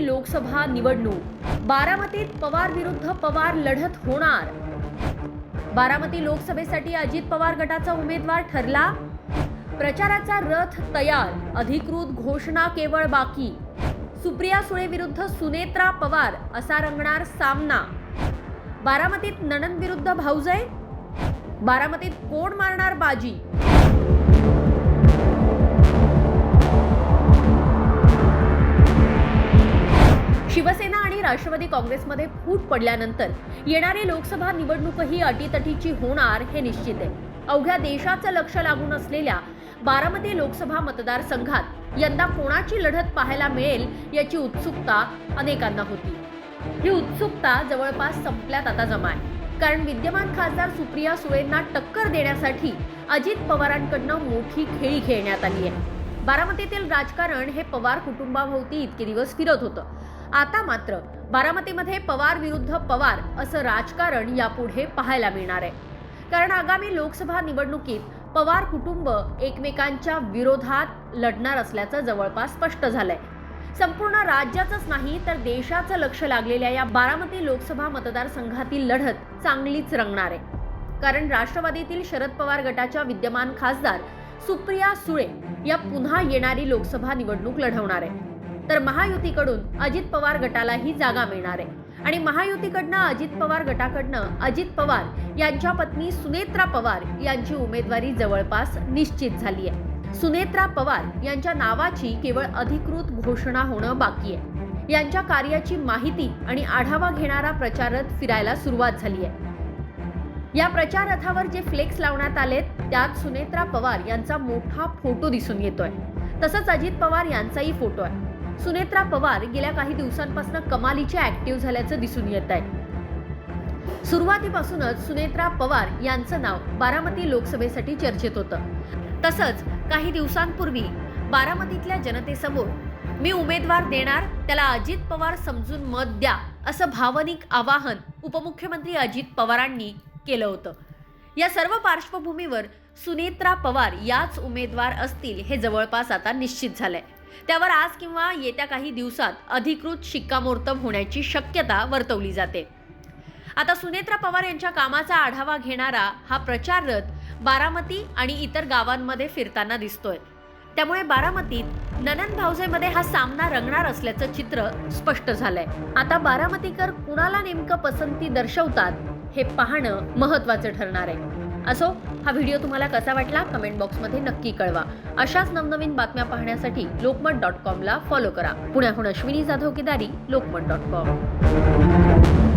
लोकसभा निवडणूक. बारामतीत पवार विरुद्ध पवार लढत होणार. बारामती लोकसभेसाठी अजित पवार गटाचा उमेदवार ठरला. प्रचाराचा रथ तयार अधिकृत घोषणा केवळ बाकी. सुप्रिया सुळे विरुद्ध सुनेत्रा पवार असा रंगणार सामना. बारामतीत नणंद विरुद्ध भाऊजय. बारामतीत कोण मारणार बाजी? राष्ट्रवादी काँग्रेसमध्ये फूट पडल्यानंतर येणारी लोकसभा निवडणूकही अटीतटीची होणार हे निश्चित आहे. अवघ्या देशाचं लक्ष लागून असलेल्या बारामती लोकसभा मतदारसंघात यंदा कोणाची लढत पाहायला मिळेल याची उत्सुकता अनेकांना होती. ही उत्सुकता जवळपास संपल्यात आता जमा आहे. कारण विद्यमान खासदार सुप्रिया सुळेंना टक्कर देण्यासाठी अजित पवारांकडनं मोठी खेळी खेळण्यात आली आहे. बारामतीतील राजकारण हे पवार कुटुंबाभोवती इतके दिवस फिरत होतं. आता मात्र बारामतीमध्ये पवार विरुद्ध पवार असं राजकारण यापुढे पाहायला मिळणार आहे. कारण आगामी लोकसभा निवडणुकीत पवार कुटुंब एकमेकांच्या विरोधात लढणार असल्याचं जवळपास स्पष्ट झालंय. संपूर्ण राज्याचंच नाही तर देशाचं लक्ष लागलेल्या या बारामती लोकसभा मतदारसंघातील लढत चांगलीच रंगणार आहे. कारण राष्ट्रवादीतील शरद पवार गटाच्या विद्यमान खासदार सुप्रिया सुळे या पुन्हा येणारी लोकसभा निवडणूक लढवणार आहे. तर महायुतीकडून अजित पवार गटालाही जागा मिळणार आहे. आणि महायुतीकडनं अजित पवार गटाकडनं अजित पवार यांच्या पत्नी सुनेत्रा पवार यांची उमेदवारी जवळपास निश्चित झाली आहे. सुनेत्रा पवार यांच्या नावाची केवळ अधिकृत घोषणा होणं बाकी आहे. यांच्या कार्याची माहिती आणि आढावा घेणारा प्रचार रथ फिरायला सुरुवात झाली आहे. या प्रचार रथावर जे फ्लेक्स लावण्यात आलेत त्यात सुनेत्रा पवार यांचा मोठा फोटो दिसून येतोय. तसंच अजित पवार यांचाही फोटो आहे. सुनेत्रा पवार गेल्या काही दिवसांपासून कमालीच्या ऍक्टिव्ह झाल्याचं दिसून येत आहे. सुरुवातीपासूनच सुनेत्रा पवार यांचं नाव बारामती लोकसभेसाठी चर्चेत होतं. तसंच काही दिवसांपूर्वी बारामतीतल्या जनतेसमोर मी उमेदवार देणार त्याला अजित पवार समजून मत द्या असं भावनिक आवाहन उपमुख्यमंत्री अजित पवारांनी केलं होतं. या सर्व पार्श्वभूमीवर सुनेत्रा पवार याच उमेदवार असतील हे जवळपास आता निश्चित झालंय. त्यावर आज किंवा येत्या काही दिवसात अधिकृत शिक्कामोर्तब होण्याची शक्यता वर्तवली जाते. आता सुनेत्रा पवार यांच्या कामाचा आढावा घेणारा हा प्रचार रथ बारामती आणि इतर गावांमध्ये फिरताना दिसतोय. त्यामुळे बारामतीत ननंद भावजेमध्ये हा सामना रंगणार असल्याचं चित्र स्पष्ट झालंय. आता बारामतीकर कुणाला नेमकं पसंती दर्शवतात हे पाहणं महत्वाचं ठरणार आहे. असो हा व्हिडिओ तुम्हाला कसा वाटला कमेंट बॉक्समध्ये नक्की कळवा. अशाच नवनवीन बातम्या पाहण्यासाठी लोकमत डॉट कॉमला फॉलो करा. पुण्याहून अश्विनी जाधव किदारी लोकमत डॉट कॉम.